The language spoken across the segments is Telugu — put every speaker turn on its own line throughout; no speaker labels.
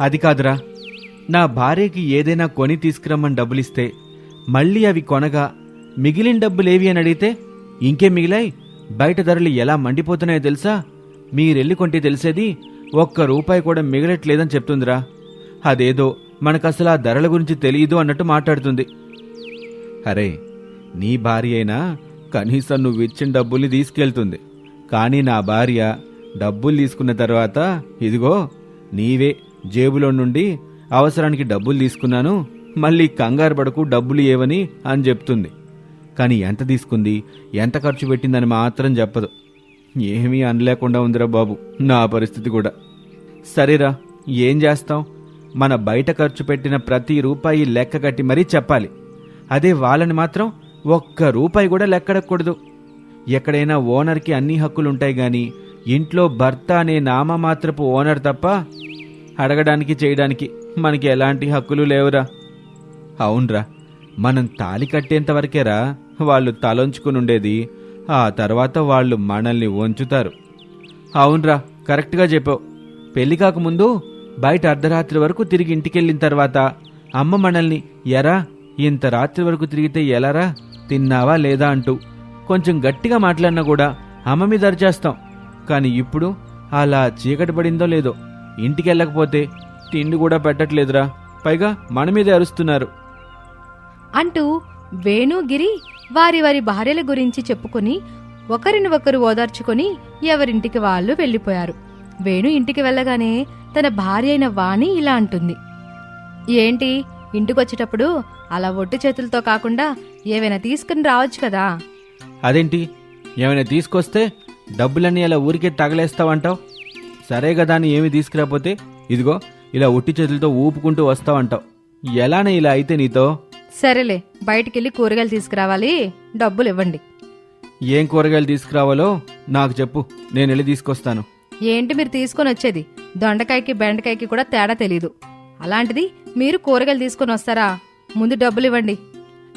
అది కాదురా. నా భార్యకి ఏదైనా కొని తీసుకురమ్మని డబ్బులిస్తే మళ్ళీ అవి కొనగా మిగిలిన డబ్బులేవి అని అడిగితే ఇంకే మిగిలాయి? బయట ధరలు ఎలా మండిపోతున్నాయో తెలుసా? మీరెళ్ళి కొంటే తెలిసేది ఒక్క రూపాయి కూడా మిగలట్లేదని చెప్తుందిరా. అదేదో మనకసలు ఆ ధరల గురించి తెలియదు అన్నట్టు మాట్లాడుతుంది. అరే నీ భార్య అయినా కనీసం నువ్వు ఇచ్చిన డబ్బుల్ని తీసుకెళ్తుంది. కానీ నా భార్య డబ్బులు తీసుకున్న తర్వాత ఇదిగో నీవే జేబులో నుండి అవసరానికి డబ్బులు తీసుకున్నాను మళ్ళీ కంగారు పడకు డబ్బులు ఏవని అని చెప్తుంది. కానీ ఎంత తీసుకుంది ఎంత ఖర్చు పెట్టిందని మాత్రం చెప్పదు. ఏమీ అనలేకుండా ఉందిరా బాబు నా పరిస్థితి కూడా. సరేరా ఏం చేస్తాం మన బయట ఖర్చు పెట్టిన ప్రతి రూపాయి లెక్క కట్టి మరీ చెప్పాలి. అదే వాళ్ళని మాత్రం ఒక్క రూపాయి కూడా లెక్కడకూడదు ఎక్కడైనా ఓనర్కి అన్ని హక్కులు ఉంటాయి ఇంట్లో భర్త అనే నామమాత్రపు ఓనర్ తప్ప అడగడానికి చేయడానికి మనకి ఎలాంటి హక్కులు లేవురా. అవునరా. మనం తాలి కట్టేంత వరకేరా వాళ్ళు తలొంచుకుని ఉండేది ఆ తర్వాత వాళ్ళు మనల్ని వంచుతారు. అవునరా కరెక్ట్గా చెప్పావు. పెళ్ళి కాకముందు బయట అర్ధరాత్రి వరకు తిరిగి ఇంటికెళ్ళిన తర్వాత అమ్మ మనల్ని ఎరా ఇంత రాత్రి వరకు తిరిగితే ఎలారా? తిన్నావా లేదా? అంటూ కొంచెం గట్టిగా మాట్లాడినా కూడా అమ్మ మీద అరిచేస్తాం. కానీ ఇప్పుడు అలా చీకటి పడిందో లేదో ఇంటికెళ్ళకపోతే తిండి కూడా పెట్టట్లేదురా. పైగా మన మీదే అరుస్తున్నారు.
అంటూ వేణు గిరి వారి వారి భార్యల గురించి చెప్పుకొని ఒకరిని ఒకరు ఓదార్చుకొని ఎవరింటికి వాళ్ళు వెళ్ళిపోయారు. వేణు ఇంటికి వెళ్ళగానే తన భార్య అయిన వాణి ఇలా అంటుంది. ఏంటి? ఇంటికొచ్చేటప్పుడు అలా ఒట్టి చేతులతో కాకుండా ఏవైనా తీసుకుని రావచ్చు కదా?
అదేంటి? ఏమైనా తీసుకొస్తే డబ్బులన్నీ అలా ఊరికే తగలేస్తావంటావు? సరే కదా అని ఏమి తీసుకురాపోతే ఇదిగో ఇలా ఉట్టి చేతులతో ఊపుకుంటూ వస్తావంటావు. ఎలానే ఇలా అయితే నీతో?
సరేలే బయటికెళ్ళి కూరగాయలు తీసుకురావాలి. డబ్బులు ఇవ్వండి
ఏం కూరగాయలు తీసుకురావాలో నాకు చెప్పు. నేను వెళ్ళి తీసుకొస్తాను.
ఏంటి మీరు తీసుకొని వచ్చేది? దొండకాయకి బెండకాయకి కూడా తేడా తెలీదు. అలాంటిది మీరు కూరగాయలు తీసుకొని వస్తారా? ముందు డబ్బులు ఇవ్వండి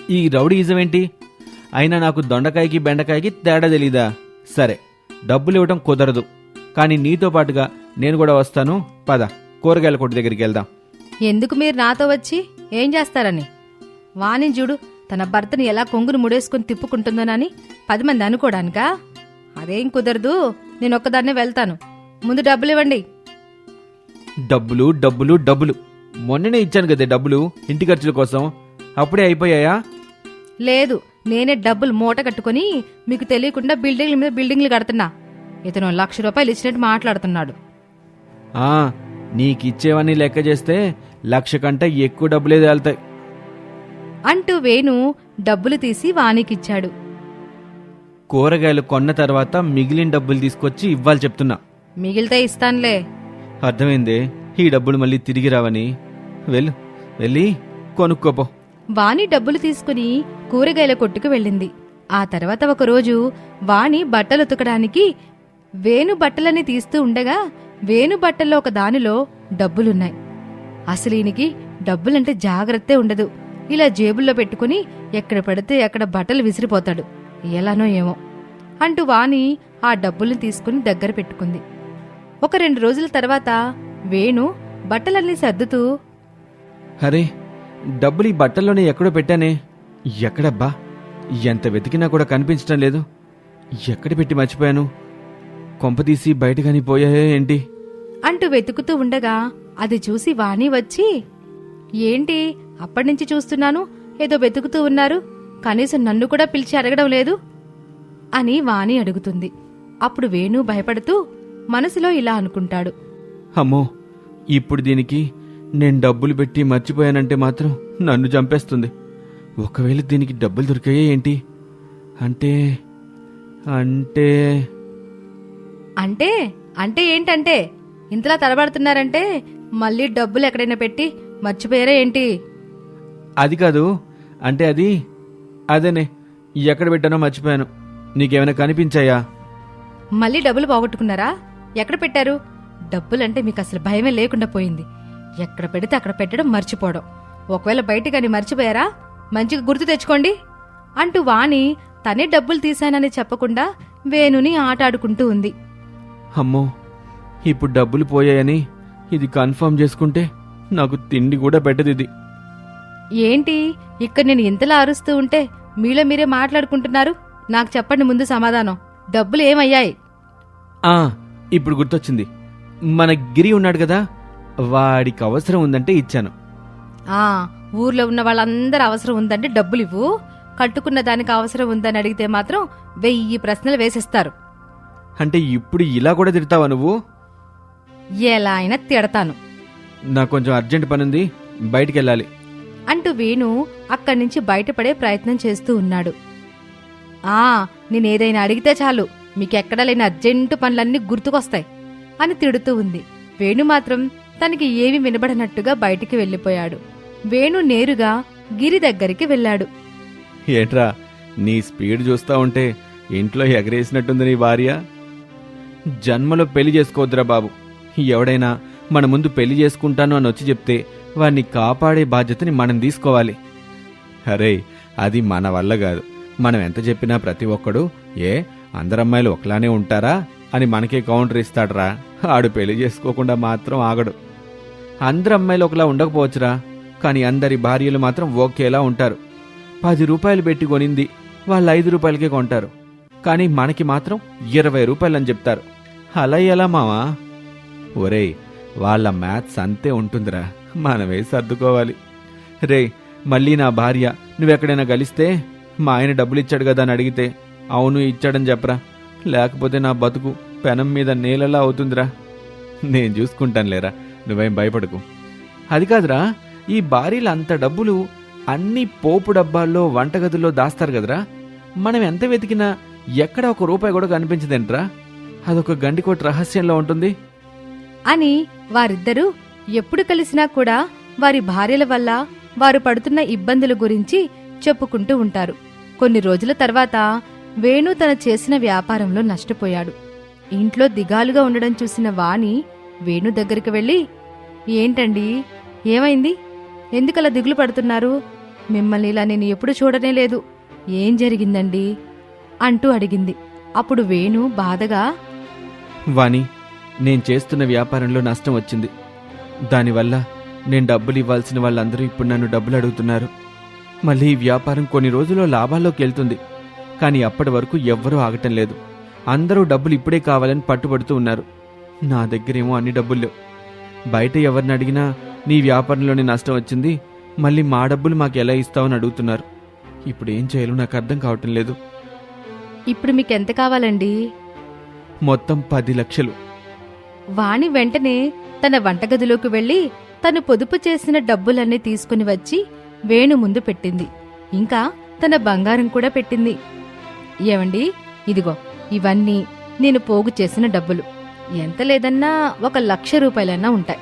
ఈ రౌడీయిజం ఏంటి అయినా నాకు దొండకాయకి బెండకాయకి తేడా తెలీదా? సరే డబ్బులు ఇవ్వటం కుదరదు. కానీ నీతో పాటుగా నేను కూడా వస్తాను. పద కూరగాయల కొట్టు దగ్గరికి వెళ్దాం.
ఎందుకు మీరు నాతో వచ్చి? ఏం చేస్తారని? వాణి చూడు తన భర్తని ఎలా కొంగును ముడేసుకుని తిప్పుకుంటుందోనని పది మంది అనుకోడానికా? అదేం కుదరదు నేను ఒక్కదాన్నే వెళ్తాను. ముందు డబ్బులు ఇవ్వండి.
డబ్బులు డబ్బులు డబ్బులు. మొన్ననే ఇచ్చాను కదే డబ్బులు ఇంటి ఖర్చుల కోసం. అప్పుడే అయిపోయాయా?
లేదు నేనే డబ్బులు మూట కట్టుకొని మీకు తెలియకుండా బిల్డింగ్ల మీద బిల్డింగ్లు కడుతున్నా. ఇతను లక్ష రూపాయలు ఇచ్చినట్టు మాట్లాడుతున్నాడు.
నీకిచ్చేవన్నీ లెక్క చేస్తే లక్ష కంటే ఎక్కువ డబ్బులే తేలుతాయి.
అంటూ వేణు డబ్బులు తీసి వాణికిచ్చాడు.
కూరగాయలు కొన్న తర్వాత మిగిలిన డబ్బులు తీసుకొచ్చి ఇవ్వాలి చెప్తున్నా.
మిగిలితే ఇస్తానులే.
అర్థమైందే? ఈ డబ్బులు మళ్ళీ తిరిగి రావని. వెళ్ళు వెళ్ళి కొనుక్కోపో.
వాణి డబ్బులు తీసుకుని కూరగాయల కొట్టుకు వెళ్ళింది. ఆ తర్వాత ఒకరోజు వాణి బట్టలు ఉతకడానికి వేణు బట్టలని తీస్తూ ఉండగా వేణు బట్టల్లో ఒక దానిలో డబ్బులున్నాయి. అసలు ఈయనకి డబ్బులంటే జాగ్రత్తే ఉండదు. ఇలా జేబుల్లో పెట్టుకుని ఎక్కడ పడితే అక్కడ బట్టలు విసిరిపోతాడు. ఎలానో ఏమో. అంటూ వాణి ఆ డబ్బుల్ని తీసుకుని దగ్గర పెట్టుకుంది. ఒక రెండు రోజుల తర్వాత వేణు బట్టలన్నీ సర్దుతూ
అరే డబ్బులు ఈ బట్టల్లోనే ఎక్కడో పెట్టానే. ఎక్కడబ్బా? ఎంత వెతికినా కూడా కనిపించడం లేదు. ఎక్కడ పెట్టి మర్చిపోయాను? కొంపతీసి బయటగాని పోయాయే ఏంటి?
అంటూ వెతుకుతూ ఉండగా అది చూసి వాణి వచ్చి ఏంటి అప్పటినుంచి చూస్తున్నాను? ఏదో వెతుకుతూ ఉన్నారు. కనీసం నన్ను కూడా పిలిచి అడగడం లేదు? అని వాణి అడుగుతుంది. అప్పుడు వేణు భయపడుతూ మనసులో ఇలా అనుకుంటాడు.
అమ్మో ఇప్పుడు దీనికి నేను డబ్బులు పెట్టి మర్చిపోయానంటే మాత్రం నన్ను చంపేస్తుంది. ఒకవేళ దీనికి డబ్బులు దొరికాయే ఏంటి? అంటే అంటే
అంటే అంటే ఏంటంటే ఇంతలా తడబడుతున్నారంటే మళ్ళీ డబ్బులు ఎక్కడైనా పెట్టి మర్చిపోయారా ఏంటి?
అది కాదు అంటే అది అదేనే ఎక్కడ పెట్టానో మర్చిపోయాను. నీకేమైనా కనిపించాయా?
మళ్ళీ డబ్బులు పోగొట్టుకున్నారా? ఎక్కడ పెట్టారు? డబ్బులంటే మీకు అసలు భయమే లేకుండా పోయింది. ఎక్కడ పెడితే అక్కడ పెట్టడం మర్చిపోవడం. ఒకవేళ బయట కానీ మర్చిపోయారా? మంచిగా గుర్తు తెచ్చుకోండి. అంటూ వాణి తనే డబ్బులు తీశానని చెప్పకుండా వేణుని ఆట ఆడుకుంటూ ఉంది.
అమ్మో ఇప్పుడు డబ్బులు పోయాయని ఇది కన్ఫర్మ్ చేసుకుంటే నాకు తిండి కూడా పెట్టదు ఇది.
ఏంటి? ఇక్కడ నేను ఇంతలా అరుస్తూ ఉంటే మీలో మీరే మాట్లాడుకుంటున్నారు? నాకు చెప్పండి ముందు సమాధానం. డబ్బులు ఏమయ్యాయి?
ఆ ఇప్పుడు గుర్తొచ్చింది. మన గిరి ఉన్నాడు కదా వాడికి అవసరం ఉందంటే ఇచ్చాను.
ఆ ఊర్లో ఉన్న వాళ్ళందరూ అవసరం ఉందంటే డబ్బులు ఇవ్వు కట్టుకున్న దానికి అవసరం ఉందని అడిగితే మాత్రం వెయ్యి ప్రశ్నలు వేసేస్తారు.
అంటే ఇప్పుడు ఇలా కూడా తిడతావా నువ్వు?
ఎలా అయినా తిడతాను.
నాకు కొంచెం అర్జెంట్ పని ఉంది బయటికి వెళ్ళాలి
అంటూ వేణు అక్కడి నుంచి బయటపడే ప్రయత్నం చేస్తూ ఉన్నాడు. ఆ నేనేదైనా అడిగితే చాలు మీకెక్కడా లేని అర్జెంటు పనులన్నీ గుర్తుకొస్తాయి అని తిడుతూ ఉంది. వేణు మాత్రం తనకి ఏమీ వినబడనట్టుగా బయటికి వెళ్ళిపోయాడు. వేణు నేరుగా గిరి దగ్గరికి వెళ్ళాడు.
ఏట్రా నీ స్పీడ్ చూస్తా ఉంటే ఇంట్లో ఎగరేసినట్టుంది నీ భార్య? జన్మలో పెళ్ళి చేసుకోవద్దురా బాబు. ఎవడైనా మన ముందు పెళ్ళి చేసుకుంటాను అని వచ్చి చెప్తే వాడిని కాపాడే బాధ్యతని మనం తీసుకోవాలి. అరే అది మన వల్ల కాదు. మనం ఎంత చెప్పినా ప్రతి ఒక్కడు ఏ అందరమ్మాయిలు ఒకలానే ఉంటారా అని మనకే కౌంటర్ ఇస్తాడురా. ఆడు పెళ్ళి చేసుకోకుండా మాత్రం ఆగడు. అందరు అమ్మాయిలు ఒకలా ఉండకపోవచ్చురా కానీ అందరి భార్యలు మాత్రం ఒకేలా ఉంటారు. పది రూపాయలు పెట్టి కొనింది వాళ్ళు ఐదు రూపాయలకే కొంటారు. కానీ మనకి మాత్రం ఇరవై రూపాయలని చెప్తారు. అలా ఎలా మావా? ఒరే వాళ్ళ మ్యాథ్స్ అంతే ఉంటుందిరా. మనమే సర్దుకోవాలి. రే మళ్ళీ నా భార్య నువ్వెక్కడైనా కలిస్తే మా ఆయన డబ్బులు ఇచ్చాడు కదా అని అడిగితే అవును ఇచ్చాడని చెప్పరా. లేకపోతే నా బతుకు పెనం మీద నేలలా అవుతుందిరా. నేను చూసుకుంటాను లేరా నువ్వేం భయపడకు. అది కాదురా ఈ భార్యలు అంత డబ్బులు అన్ని పోపు డబ్బాల్లో వంటగదుల్లో దాస్తారు కదరా. మనం ఎంత వెతికినా ఎక్కడ ఒక రూపాయి కూడా కనిపించదేంట్రా? అదొక గండికోట రహస్యంలో ఉంటుంది.
అని వారిద్దరూ ఎప్పుడు కలిసినా కూడా వారి భార్యల వల్ల వారు పడుతున్న ఇబ్బందుల గురించి చెప్పుకుంటూ ఉంటారు. కొన్ని రోజుల తర్వాత వేణు తన చేసిన వ్యాపారంలో నష్టపోయాడు. ఇంట్లో దిగాలుగా ఉండడం చూసిన వాణి వేణు దగ్గరికి వెళ్ళి ఏంటండి? ఏమైంది? ఎందుకలా దిగులు పడుతున్నారు? మిమ్మల్ని ఇలా నేను ఎప్పుడు చూడనే లేదు. ఏం జరిగిందండి? అంటూ అడిగింది. అప్పుడు వేణు బాధగా
వాణి నేను చేస్తున్న వ్యాపారంలో నష్టం వచ్చింది. దానివల్ల నేను డబ్బులు ఇవ్వాల్సిన వాళ్ళందరూ ఇప్పుడు నన్ను డబ్బులు అడుగుతున్నారు. మళ్ళీ ఈ వ్యాపారం కొన్ని రోజుల్లో లాభాల్లోకి వెళ్తుంది. కానీ అప్పటి వరకు ఎవ్వరూ ఆగటం లేదు. అందరూ డబ్బులు ఇప్పుడే కావాలని పట్టుబడుతూ ఉన్నారు. నా దగ్గరేమో అన్ని డబ్బులు బయట ఎవరిని అడిగినా నీ వ్యాపారంలోనే నష్టం వచ్చింది మళ్ళీ మా డబ్బులు మాకు ఎలా ఇస్తావని అడుగుతున్నారు. ఇప్పుడు ఏం చేయాలో నాకు అర్థం కావటం లేదు.
ఇప్పుడు మీకు ఎంత కావాలండి?
మొత్తం పది లక్షలు.
వాణి వెంటనే తన వంటగదిలోకి వెళ్ళి తను పొదుపు చేసిన డబ్బులన్నీ తీసుకుని వచ్చి వేణు ముందు పెట్టింది. ఇంకా తన బంగారం కూడా పెట్టింది. ఏమండి? ఇదిగో ఇవన్నీ నేను పోగు చేసిన డబ్బులు. ఎంత లేదన్నా ఒక లక్ష రూపాయలన్నా ఉంటాయి.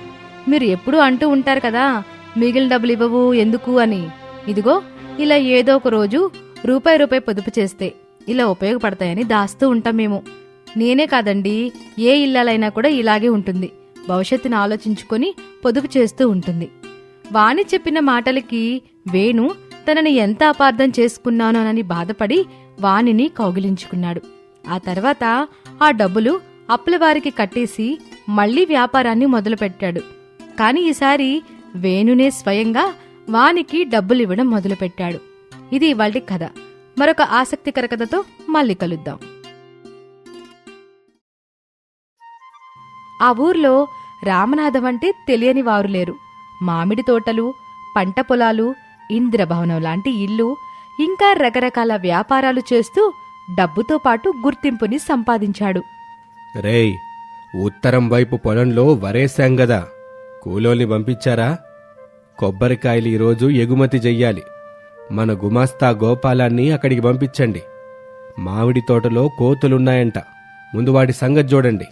మీరు ఎప్పుడూ అంటూ ఉంటారు కదా మిగిలిన డబ్బులు ఇవ్వవు ఎందుకు అని. ఇదిగో ఇలా ఏదో ఒక రోజు రూపాయి రూపాయి పొదుపు చేస్తే ఇలా ఉపయోగపడతాయని దాస్తూ ఉంటాం మేము. నేనే కాదండి ఏ ఇల్లాలైనా కూడా ఇలాగే ఉంటుంది. భవిష్యత్తును ఆలోచించుకొని పొదుపు చేస్తూ ఉంటుంది. వాణి చెప్పిన మాటలకి వేణు తనని ఎంత అపార్థం చేసుకున్నానోనని బాధపడి వాణిని కౌగిలించుకున్నాడు. ఆ తర్వాత ఆ డబ్బులు అప్పుల వారికి కట్టేసి మళ్ళీ వ్యాపారాన్ని మొదలుపెట్టాడు. కాని ఈసారి వేణునే స్వయంగా వానికి డబ్బులివ్వడం మొదలుపెట్టాడు. ఇది ఇవాల్టి కథ. మరొక ఆసక్తికర కథతో మళ్ళీ కలుద్దాం. ఆ ఊర్లో రామనాథం అంటే తెలియని వారు లేరు. మామిడి తోటలు పంట పొలాలు ఇంద్రభవనం లాంటి ఇల్లు ఇంకా రకరకాల వ్యాపారాలు చేస్తూ డబ్బుతో పాటు గుర్తింపుని సంపాదించాడు.
రేయ్ ఉత్తరం వైపు పొలంలో వరేశాం గదా. కూలోల్ని పంపించారా? కొబ్బరికాయలు ఈరోజు ఎగుమతి చెయ్యాలి. మన గుమాస్తా గోపాలాన్ని అక్కడికి పంపించండి. మామిడి తోటలో కోతులున్నాయంట. ముందు వాటి సంగతి చూడండి.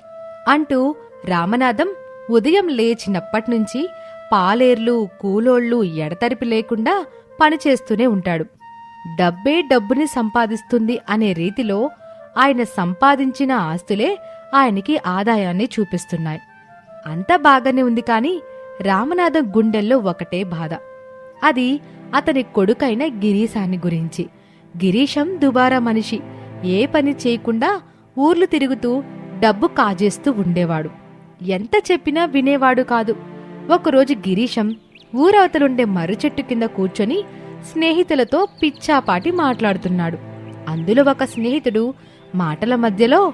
అంటూ రామనాథం ఉదయం లేచినప్పట్నుంచి పాలేర్లు కూలోళ్ళు ఎడతెరిపి లేకుండా పనిచేస్తూనే ఉంటాడు. డబ్బే డబ్బుని సంపాదిస్తుంది అనే రీతిలో ఆయన సంపాదించిన ఆస్తులే ఆయనకి ఆదాయాన్ని చూపిస్తున్నాయి. అంతా బాగానే ఉంది కాని రామనాథం గుండెల్లో ఒకటే బాధ. అది అతని కొడుకైన గిరీశాన్ని గురించి. గిరీశం దుబారా మనిషి. ఏ పని చేయకుండా ఊర్లు తిరుగుతూ డబ్బు కాజేస్తూ ఉండేవాడు. ఎంత చెప్పినా వినేవాడు కాదు. ఒకరోజు గిరీశం ఊరవతలుండే మర్రి చెట్టు కింద కూర్చొని స్నేహితులతో పిచ్చాపాటి మాట్లాడుతున్నాడు. అందులో ఒక స్నేహితుడు మాటల మధ్యలో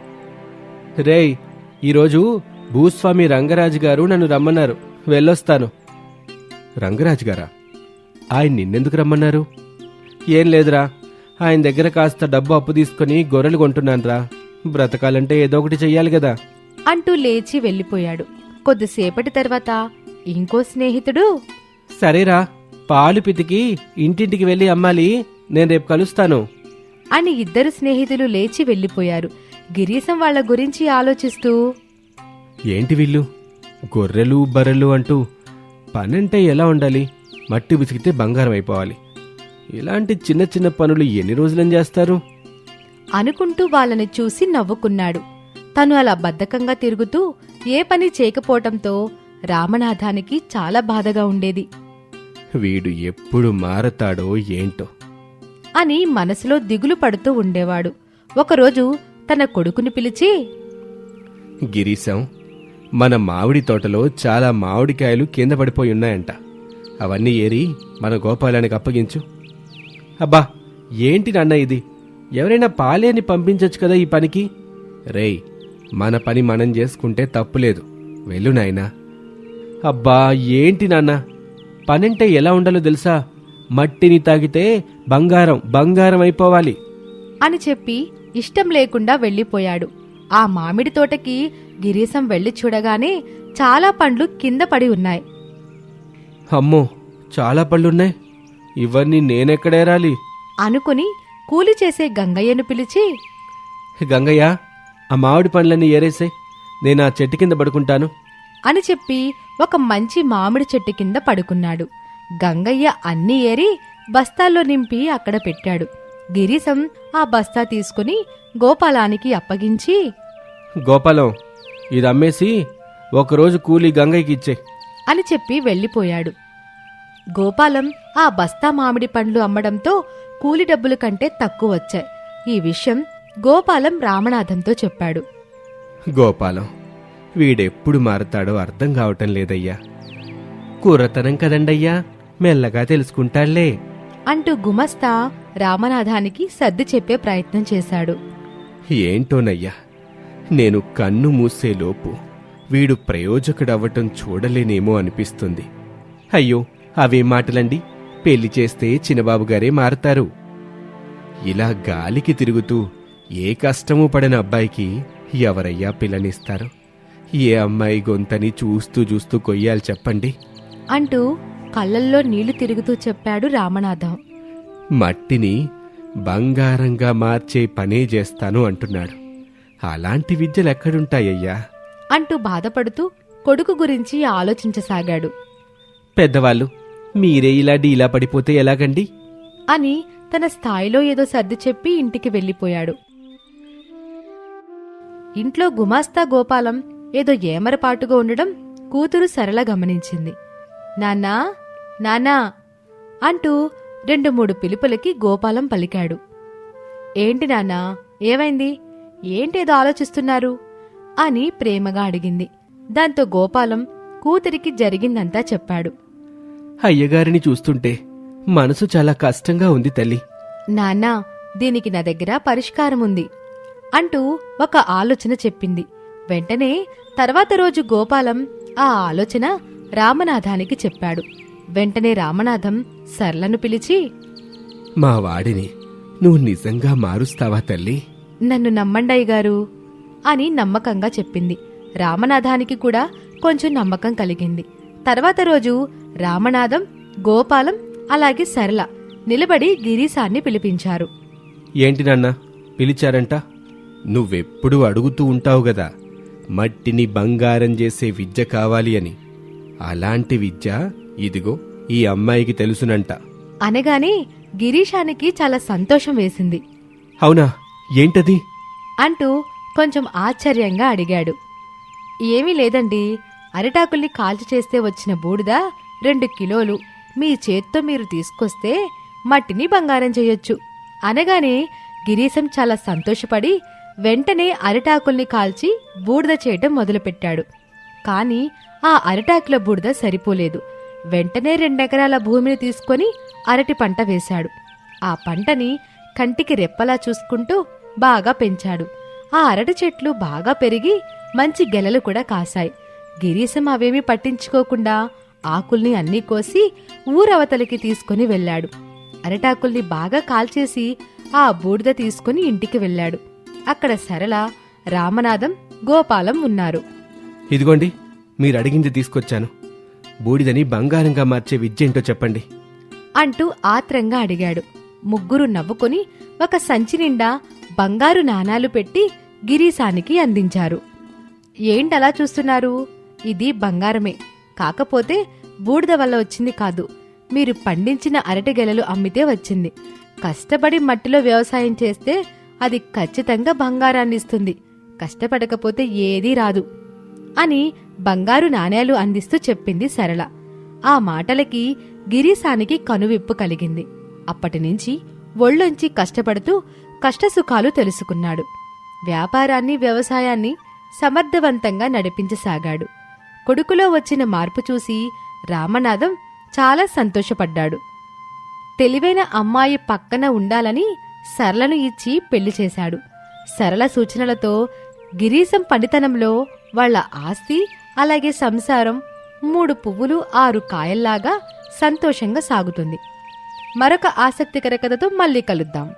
రేయ్ ఈరోజు భూస్వామి రంగరాజు గారు నన్ను రమ్మన్నారు. వెళ్ళొస్తాను. రంగరాజు గారా? ఆయన నిన్నెందుకు రమ్మన్నారు? ఏం లేదురా. ఆయన దగ్గర కాస్త డబ్బు అప్పు తీసుకుని గొర్రెలు కొంటున్నానురా. బ్రతకాలంటే ఏదో ఒకటి చెయ్యాలి కదా.
అంటూ లేచి వెళ్ళిపోయాడు. కొద్దిసేపటి తర్వాత ఇంకో స్నేహితుడు?
సరేరా పాలు పితికి ఇంటింటికి వెళ్ళి అమ్మాలి నేను రేపు కలుస్తాను.
అని ఇద్దరు స్నేహితులు లేచి వెళ్ళిపోయారు. గిరీశం వాళ్ళ గురించి ఆలోచిస్తూ
ఏంటి వీళ్ళు? గొర్రెలు బర్రెలు అంటూ పనంటే ఎలా ఉండాలి? మట్టి బిసికితే బంగారం అయిపోవాలి. ఇలాంటి చిన్న చిన్న పనులు ఎన్ని రోజులని చేస్తారు?
అనుకుంటూ వాళ్ళని చూసి నవ్వుకున్నాడు. తను అలా బద్ధకంగా తిరుగుతూ ఏ పని చేయకపోవటంతో రామనాథానికి చాలా బాధగా ఉండేది.
వీడు ఎప్పుడు మారతాడో ఏంటో.
అని మనసులో దిగులు పడుతూ ఉండేవాడు. ఒకరోజు తన కొడుకుని పిలిచి
గిరీశం మన మామిడి తోటలో చాలా మామిడికాయలు కింద పడిపోయి ఉన్నాయంట. అవన్నీ ఏరి మన గోపాలానికి అప్పగించు. అబ్బా ఏంటి నాన్న ఇది? ఎవరైనా పాలేని పంపించొచ్చు కదా ఈ పనికి? రేయ్ మన పని మనం చేసుకుంటే తప్పులేదు వెళ్ళు నాయనా. అబ్బా ఏంటి నాన్న? పనంటే ఎలా ఉండాలో తెలుసా? మట్టిని తాగితే బంగారం బంగారం అయిపోవాలి.
అని చెప్పి ఇష్టం లేకుండా వెళ్ళిపోయాడు. ఆ మామిడి తోటకి గిరీశం వెళ్ళి చూడగానే చాలా పండ్లు కింద పడి ఉన్నాయి.
అమ్మో చాలా పళ్ళున్నాయి ఇవన్నీ నేనెక్కడేరాలి
అనుకుని కూలి చేసే గంగయ్యను పిలిచి
గంగయ్య ఆ మామిడి పండ్లన్నీ ఏరేసే. నేను ఆ చెట్టు కింద పడుకుంటాను.
అని చెప్పి ఒక మంచి మామిడి చెట్టు కింద పడుకున్నాడు. గంగయ్య అన్నీ ఏరి బస్తాల్లో నింపి అక్కడ పెట్టాడు. గిరీశం ఆ బస్తా తీసుకుని గోపాలానికి అప్పగించి
గోపాలం ఇది అమ్మేసి ఒకరోజు కూలి గంగయ్యకి ఇచ్చే.
అని చెప్పి వెళ్ళిపోయాడు. గోపాలం ఆ బస్తా మామిడి పండ్లు అమ్మడంతో కూలి డబ్బుల కంటే తక్కువ వచ్చాయి. ఈ విషయం గోపాలం రామనాథంతో చెప్పాడు.
గోపాలం వీడెప్పుడు మారతాడో అర్థం కావటం లేదయ్యా. కుర్రతనం కదండయ్యా మెల్లగా తెలుసుకుంటాళ్ళే.
అంటూ గుమస్తా రామనాథానికి సర్ది చెప్పే ప్రయత్నం చేశాడు.
ఏంటోనయ్యా నేను కన్ను మూసేలోపు వీడు ప్రయోజకుడవ్వటం చూడలేనేమో అనిపిస్తుంది. అయ్యో అవేం మాటలండి. పెళ్ళి చేస్తే చిన్నబాబు గారే మారతారు. ఇలా గాలికి తిరుగుతూ ఏ కష్టము పడని అబ్బాయికి ఎవరయ్యా పిల్లనిస్తారు? ఏ అమ్మాయి గొంతని చూస్తూ చూస్తూ కొయ్యాలి చెప్పండి.
అంటూ కళ్ళల్లో నీళ్ళు తిరుగుతూ చెప్పాడు రామనాథం.
మట్టిని బంగారంగా మార్చే పనే చేస్తాను అంటున్నాడు. అలాంటి విద్యలు ఎక్కడుంటాయ్యా
అంటూ బాధపడుతూ కొడుకు గురించి ఆలోచించసాగాడు.
పెద్దవాళ్ళు మీరే ఇలా డీలా పడిపోతే ఎలాగండి?
అని తన స్థాయిలో ఏదో సర్ది చెప్పి ఇంటికి వెళ్ళిపోయాడు. ఇంట్లో గుమాస్తా గోపాలం ఏదో ఏమరపాటుగా ఉండడం కూతురు సరళ గమనించింది. నాన్నా నాన్నా అంటూ రెండు మూడు పిలుపులకి గోపాలం పలికాడు. ఏంటి నాన్నా ఏమైంది? ఏంటేదో ఆలోచిస్తున్నారు? అని ప్రేమగా అడిగింది. దాంతో గోపాలం కూతురికి జరిగిందంతా చెప్పాడు.
అయ్యగారిని చూస్తుంటే మనసు చాలా కష్టంగా ఉంది తల్లి.
నాన్నా దీనికి నా దగ్గర పరిష్కారం ఉంది అంటూ ఒక ఆలోచన చెప్పింది. వెంటనే తర్వాత రోజు గోపాలం ఆ ఆలోచన రామనాథానికి చెప్పాడు. వెంటనే రామనాథం సర్లను పిలిచి
మా వాడిని నువ్వు నిజంగా మారుస్తావా తల్లి?
నన్ను నమ్మండయ్య గారు అని నమ్మకంగా చెప్పింది. రామనాథానికి కూడా కొంచెం నమ్మకం కలిగింది. తర్వాత రోజు రామనాథం గోపాలం అలాగే సరళ నిలబడి గిరీశాన్ని పిలిపించారు.
ఏంటి నాన్న? పిలిచారంట? నువ్వెప్పుడు అడుగుతూ ఉంటావు గదా మట్టిని బంగారం చేసే విద్య కావాలి అని. అలాంటి విద్య ఇదిగో ఈ అమ్మాయికి తెలుసునంట.
అనగానే గిరీశానికి చాలా సంతోషం వేసింది.
అవునా? ఏంటది?
అంటూ కొంచెం ఆశ్చర్యంగా అడిగాడు. ఏమీ లేదండి అరిటాకుల్ని కాల్చి చేస్తే వచ్చిన బూడిద రెండు కిలోలు. మీ చేత్తో మీరు తీసుకొస్తే మట్టిని బంగారం చేయొచ్చు. అనగానే గిరీశం చాలా సంతోషపడి వెంటనే అరిటాకుల్ని కాల్చి బూడిద చేయటం మొదలుపెట్టాడు. కాని ఆ అరిటాకుల బూడిద సరిపోలేదు. వెంటనే రెండెకరాల భూమిని తీసుకొని అరటి పంట వేశాడు. ఆ పంటని కంటికి రెప్పలా చూసుకుంటూ బాగా పెంచాడు. ఆ అరటి చెట్లు బాగా పెరిగి మంచి గెలలు కూడా కాశాయి. గిరీశం అవేమీ పట్టించుకోకుండా ఆకుల్ని అన్నీ కోసి ఊరవతలికి తీసుకుని వెళ్ళాడు. అరటాకుల్ని బాగా కాల్చేసి ఆ బూడిద తీసుకుని ఇంటికి వెళ్ళాడు. అక్కడ సరళ రామనాథం గోపాలం ఉన్నారు.
ఇదిగోండి మీరు అడిగింది తీసుకొచ్చాను. బూడిదని బంగారంగా మార్చే విద్య ఏంటో చెప్పండి.
అంటూ ఆత్రంగా అడిగాడు. ముగ్గురు నవ్వుకొని ఒక సంచి నిండా బంగారు నాణాలు పెట్టి గిరీశానికి అందించారు. ఏంటలా చూస్తున్నారు? ఇది బంగారమే. కాకపోతే బూడిద వల్ల వచ్చింది కాదు. మీరు పండించిన అరటి గెలలు అమ్మితే వచ్చింది. కష్టపడి మట్టిలో వ్యవసాయం చేస్తే అది ఖచ్చితంగా బంగారాన్ని ఇస్తుంది కష్టపడకపోతే ఏదీ రాదు అని బంగారు నాణేలు అందిస్తూ చెప్పింది సరళ. ఆ మాటలకి గిరీశానికి కనువిప్పు కలిగింది. అప్పటినుంచి ఒళ్ళొంచి కష్టపడుతూ కష్టసుఖాలు తెలుసుకున్నాడు. వ్యాపారాన్ని వ్యవసాయాన్ని సమర్థవంతంగా నడిపించసాగాడు. కొడుకులో వచ్చిన మార్పు చూసి రామనాథం చాలా సంతోషపడ్డాడు. తెలివైన అమ్మాయి పక్కన ఉండాలని సరళను ఇచ్చి పెళ్ళి చేశాడు. సరళ సూచనలతో గిరీశం పండితనంలో వాళ్ళ ఆస్తి అలాగే సంసారం మూడు పువ్వులు ఆరు కాయల్లాగా సంతోషంగా సాగుతుంది. మరొక ఆసక్తికర కథతో మళ్ళీ కలుద్దాం.